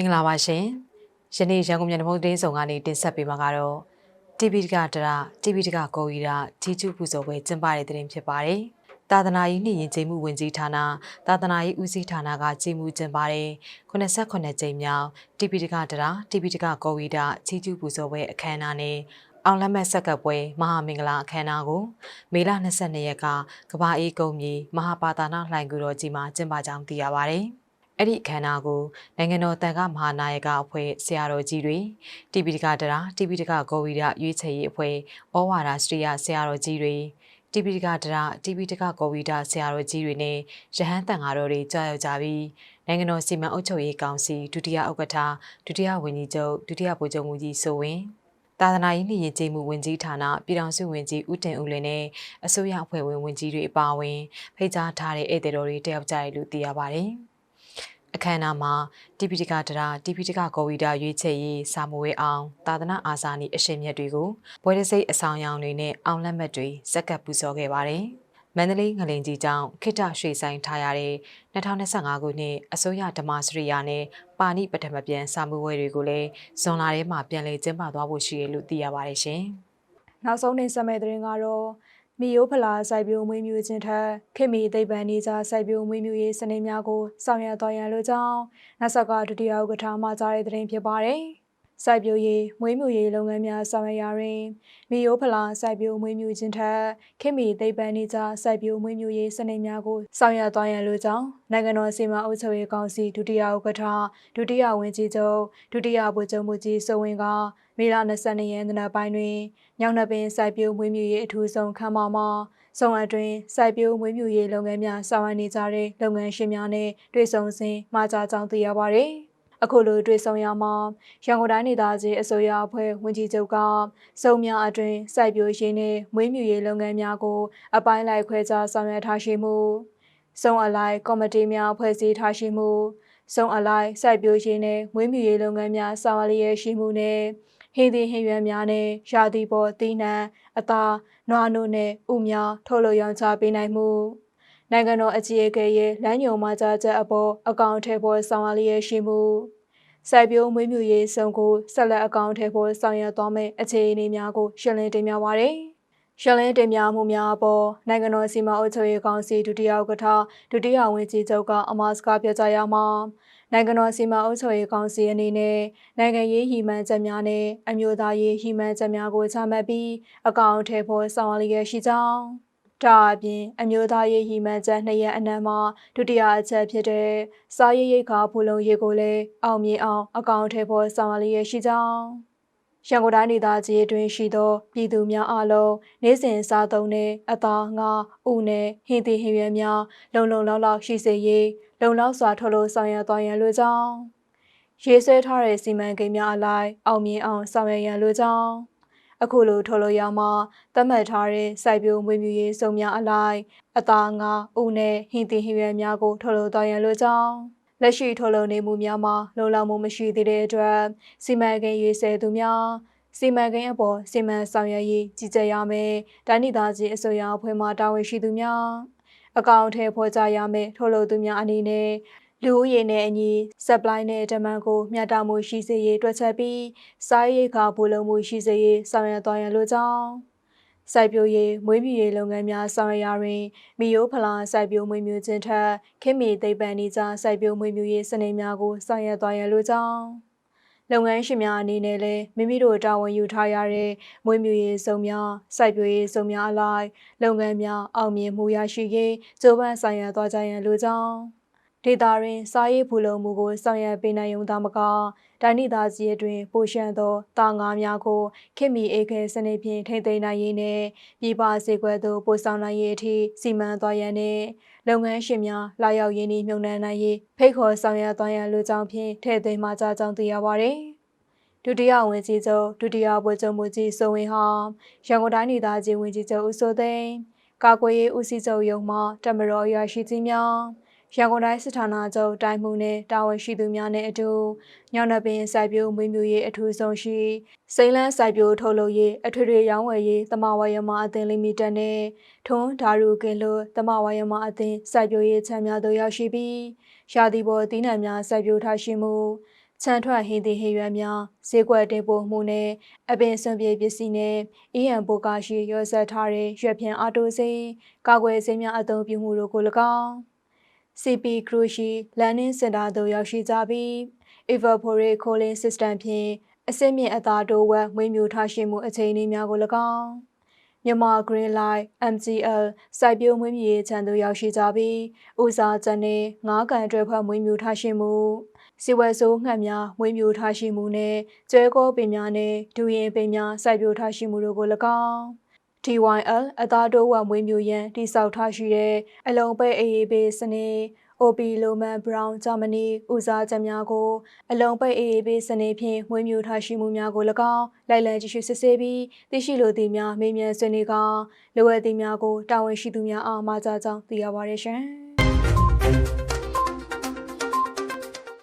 င်္ဂလာပါရှင်ယနေ့ရန်ကုန်မြန်တမုံတင်းဆောင်ကနေတင်ဆက်ပေးမှာကတော့ TV တကတရ TV တကကိုကြီးရာကြီးကျူးပူဇော်ပွဲကျင်းပတဲ့တဲ့တင်ဖြစ်ပါတယ်သာသနာရေးနှင့်ယဉ်ကျေးမှုဝင်ကြီးဌာနသာသနာရေးဦးစီးဌာနကကြီးမှုကျင်းပတဲ့89ကြိမ်မြောက် TV တကတရ TV တကကိုကြီးရာကြီးကျူးပူဇော်ပွဲအခမ်းအနားနဲ့အောင်လက်မဲ့ဆက်ကပ်ပွဲမဟာမင်္ဂလာအခမ်းအနားကိုမေလ22ရက်ကကဘာအေးကုန်းမြေမဟာပါတာနာလှိုင်ကူတော်ကြီးမှာကျင်းပကြောင်းသိရပါတယ်။ အဲ့ဒီအခမ်းအနားကိုနိုင်ငံတော်တန်ခါမဟာနာယကအဖွဲ့ဆရာတော်ကြီးတွေတီဗီတကတရာတီဗီတကဂော်ဝီရရွေးချယ်ရေးအဖွဲ့ဩဝါဒစရိယဆရာတော်ကြီးတွေတီဗီတကတရာတီဗီတကဂော်ဝီဒဆရာတော်ကြီးတွေနဲ့ရဟန်းတန်ဃာတော်တွေကြားရောက်ကြပြီးနိုင်ငံတော်စီမံအုပ်ချုပ်ရေးကောင်စီဒုတိယဥက္ကဋ္ဌဒုတိယဝန်ကြီးချုပ်ဒုတိယဗိုလ်ချုပ်မှုကြီးဆိုဝင်သာသနာရေးနှင့်ယဉ်ကျေးမှုဝန်ကြီးဌာနပြည်ထောင်စုဝန်ကြီးဦးတင်ဦးလင်းနဲ့အစိုးရအဖွဲ့ဝင်ဝန်ကြီးတွေအပါအဝင်ဖိတ်ကြားထားတဲ့ဧည့်သည်တော်တွေတက်ရောက်ကြတယ်လို့သိရပါတယ်။ အခမ်းအနားမှာတိပိဋကတရာတိပိဋကကောဝီတာရွေးချယ်ရေးစာမွေးအောင်သာသနာအာဇာနည်အရှင်မြတ်တွေကိုဘွဲတစိတ်အဆောင်ရောင်တွေနဲ့အောင်လက်မှတ်တွေစက္ကပ်ပူဇော်ခဲ့ပါတယ်။မန္တလေးငလင်ကြီးကျောင်းခိတ္တရွှေဆိုင်ထားရတဲ့2025ခုနှစ်အစိုးရဓမ္မစရိယာနဲ့ပါဏိပထမပြန်စာမှုဝဲတွေကိုလည်းဇွန်လထဲမှာပြန်လည်ကျင်းပသွားဖို့ရှိတယ်လို့သိရပါတယ်ရှင်။နောက်ဆုံးတင်ဆက်မယ့်သတင်းကတော့ မီယိုဖလာစိုက်ပျိုးမွေးမြူခြင်းထက်ခင်မီသိပ္ပံနေစာစိုက်ပျိုးမွေးမြူရေးစနစ်များကိုဆောင်ရွက်သွားရန်လိုကြောင်းနတ်ဆက်ကဒုတိယဥက္ကဋ္ဌမှကြားတဲ့သတင်းဖြစ်ပါတယ်။ စိုက်ပျိုးရေးမွေးမြူရေးလုပ်ငန်းများဆောင်ရွက်ရာတွင်မီယိုဖလာစိုက်ပျိုးမွေးမြူခြင်းထက်ခင်မီသိပ္ပံနေစာစိုက်ပျိုးမွေးမြူရေးစနစ်များကိုဆောင်ရွက်သွားရန်လိုကြောင်းနိုင်ငံတော်စီမံအုပ်ချုပ်ရေးကောင်စီဒုတိယဥက္ကဋ္ဌဒုတိယဝန်ကြီးချုပ်ဒုတိယဗိုလ်ချုပ်မှုကြီးစိုးဝင်းကမေလ22ရက်နေ့ပိုင်းတွင်ညောင်နှပင်စိုက်ပျိုးမွေးမြူရေးအထူးဆုံးခမ်းမမှာဆောင်အတွင်စိုက်ပျိုးမွေးမြူရေးလုပ်ငန်းများဆောင်ရွက်နေကြတဲ့လုပ်ငန်းရှင်များနဲ့တွေ့ဆုံစဉ်မှာကြားကြောင်းသိရပါဗျ။ အခုလိုတွေ့ဆုံရမှာရန်ကုန်တိုင်းဒေသကြီးအစိုးရအဖွဲ့ဝန်ကြီးချုပ်ကစုံများအတွင်စိုက်ပျိုးရေးနဲ့မွေးမြူရေးလုပ်ငန်းများကို အပိုင်းလိုက်ခွဲခြားဆောင်ရွက်ထားရှိမှုစုံအလိုက်ကော်မတီများဖွဲ့စည်းထားရှိမှုစုံအလိုက်စိုက်ပျိုးရေးနဲ့မွေးမြူရေးလုပ်ငန်းများဆောင်ရွက်လျက်ရှိမှုနဲ့ဟင်းသီးဟင်းရွက်များနဲ့ရာသီပေါ်သီးနှံအသားနွားနို့နဲ့ဥများထုတ်လုပ်ရောင်းချပေးနိုင်မှု နိုင်ငံတော်အကြီးအကဲရဲ့လမ်းညွှန်မှကြားချက်အပေါ်အကောင့်ထဲပေါ်ဆောင်ရွက်လျက်ရှိမှုစိုက်ပျိုးမွေးမြူရေးစုံကိုဆက်လက်အကောင့်ထဲပေါ်ဆောင်ရွက်သွားမယ့်အခြေအနေများကိုရှင်းလင်းတင်ပြပါရစေ။ရှင်းလင်းတင်ပြမှုများအပေါ်နိုင်ငံတော်စီမံအုပ်ချုပ်ရေးကောင်စီဒုတိယဥက္ကဋ္ဌဒုတိယဝန်ကြီးချုပ်ကအမတ်စကားပြောကြားရမှာနိုင်ငံတော်စီမံအုပ်ချုပ်ရေးကောင်စီအနေနဲ့နိုင်ငံရေးဟီမှန်ချက်များနဲ့အမျိုးသားရေးဟီမှန်ချက်များကိုချမှတ်ပြီးအကောင့်ထဲပေါ်ဆောင်ရွက်လျက်ရှိကြောင်း ဒါအပြင်အမျိုးသားရေးဟီမှန်ချက်နှစ်ရက်အနက်မှာဒုတိယအချက်ဖြစ်တဲ့စားရရိတ်ခါဖူလုံရေးကိုလည်းအောင်မြင်အောင်အကောင့်ထဲပေါ်ဆောင်ရွက်လျက်ရှိကြောင်းရန်ကုန်တိုင်းဒေသကြီးအတွင်းရှိသောပြည်သူများအားလုံးနေ့စဉ်စားသုံးတဲ့အသားငါဥနဲ့ဟင်းသီးဟင်းရွက်များလုံလုံလောက်လောက်ရှိစေရေးလုံလောက်စွာထုတ်လို့ဆောင်ရွက်သွားရန်လိုကြောင်းရေးဆွဲထားတဲ့စီမံကိန်းများအလိုက်အောင်မြင်အောင်ဆောင်ရွက်ရန်လိုကြောင်း အခုလိုထုတ်လို့ရမှာသတ်မှတ်ထားတဲ့စိုက်ပျိုးမွေးမြူရေးစုံများအလိုက်အသားငါဥနဲ့ဟင်းသီးဟင်းရွက်များကိုထုတ်လို့သွားရန်လိုကြောင်းလက်ရှိထုတ်လုပ်နေမှုများမှာလုံလောက်မှုမရှိသေးတဲ့အတွက်စီမံကိန်းရေးဆွဲသူများစီမံကိန်းအပေါ်စီမံဆောင်ရွက်ရေးကြီးကြပ်ရမယ်။တိုင်းဒေသကြီးအစိုးရအဖွဲ့မှတာဝန်ရှိသူများအကောင့်ထဲဖော်ကြရမယ်ထုတ်လုပ်သူများအနေနဲ့ လူဦးရေနဲ့အညီ supply နဲ့ demand ကိုမျှတမှုရှိစေရေးတွက်ချက်ပြီးစားရိတ်ခါဘူလုံမှုရှိစေရေးဆောင်ရွက်သွားရန်လိုကြောင်းစိုက်ပျိုးရေးမွေးမြူရေးလုပ်ငန်းများဆောင်ရွက်ရာတွင်မီယိုဖလာစိုက်ပျိုးမွေးမြူခြင်းထက်ခင်မီသိပ္ပံနေကြစိုက်ပျိုးမွေးမြူရေးစနစ်များကိုဆောင်ရွက်သွားရန်လိုကြောင်းလုပ်ငန်းရှင်များအနေနဲ့လည်းမိမိတို့တာဝန်ယူထားရတဲ့မွေးမြူရေးစုံများစိုက်ပျိုးရေးစုံများအလိုက်လုပ်ငန်းများအောင်မြင်မှုရရှိရေးကြိုးပမ်းဆောင်ရွက်သွားကြရန်လိုကြောင်း ဒေတာတွင်စားရေးဖူလုံမှုကိုဆောင်ရွက်ပေးနိုင်ုံသာမကတိုင်းဒေသကြီးအတွင်းပိုရှန်သောတာငါးများကိုခင်မီအေခဲစနစ်ဖြင့်ထိမ့်သိမ်းနိုင်ရေးနှင့်ပြည်ပစေကွဲသို့ပို့ဆောင်နိုင်ရေးအထိစီမံသွားရန်နှင့်လုပ်ငန်းရှင်များလာရောက်ရင်းနှီးမြှုပ်နှံနိုင်ရေးဖိတ်ခေါ်ဆောင်ရွက်သွားရန်လိုကြောင်းဖြင့်ထည့်သွင်းမှကြားကြောင်းသိရပါသည်ဒုတိယဝန်ကြီးချုပ်ဒုတိယဗိုလ်ချုပ်မှုကြီးစိုးဝင်းဟာရန်ကုန်တိုင်းဒေသကြီးဝန်ကြီးချုပ်ဦးစိုးသိန်းကာကွယ်ရေးဦးစီးချုပ်ရုံးမှတမတော်ရရှိကြီးများ ရန်ကုန်တိုင်းစစ်ဌာနချုပ်တိုင်းမှုနဲ့တာဝန်ရှိသူများနဲ့အတူညောင်နှပင်စိုက်ပျိုးမွေးမြူရေးအထူးဆုံးရှိစိန်လန်းစိုက်ပျိုးထုတ်လုပ်ရေးအထွေထွေရောင်းဝယ်ရေးတမဝရမအသင်းလီမိတက်နဲ့ထွန်းဓာရုကင်လို့တမဝရမအသင်းစိုက်ပျိုးရေးချမ်းများတို့ရောက်ရှိပြီးရာသီပေါ်သီးနှံများစိုက်ပျိုးထားရှိမှုချမ်းထွက်ဟင်းသီးဟင်းရွက်များဈေးကွက်တင်ပို့မှုနဲ့အပင်စွန့်ပြေပစ္စည်းနဲ့အီးဟန်ပိုကာရှိရောဆက်ထားတဲ့ရွက်ဖြံအာတိုစိမ်းကာကွယ်ဆေးများအသုံးပြုမှုတို့ကို၎င်း CP Crushi Learning Center သို့ရောက်ရှိကြပြီး Evaporic Cooling System ဖြင့်အစစ်မြင့်အသာတိုးဝက်မွေးမြူထားရှိမှုအခြေအနေများကို၎င်းမြန်မာ Green Light MGL စိုက်ပျိုးမွေးမြူရေးခြံသို့ရောက်ရှိကြပြီးဦးစားချက်နှင့်ငါးကန်အတွက်ဖွဲ့မွေးမြူထားရှိမှုစီဝဲဆိုးငှက်များမွေးမြူထားရှိမှုနှင့်ကျွဲကောပင်များနှင့်ဒူရင်ပင်များစိုက်ပျိုးထားရှိမှုတို့ကို၎င်း TYL အသားတိုးဝက်မွေးမြူရန်တိစောက်ထားရှိတဲ့အလုံးပိတ်အေးအေးဘေးစနစ် OP Loman Brown ဂျာမနီဦးစားချက်များကို အလုံးပိတ်အေးအေးဘေးစနစ်ဖြင့်မွေးမြူထားရှိမှုများကို၎င်းလိုက်လံကြည့်ရှုစစ်ဆေးပြီးသိရှိလိုသည့်များမေးမြန်းဆွေးနွေးကလိုအပ်သည့်များကိုတာဝန်ရှိသူများအားမှာကြားကြောင်းသိရပါတယ်ရှင်။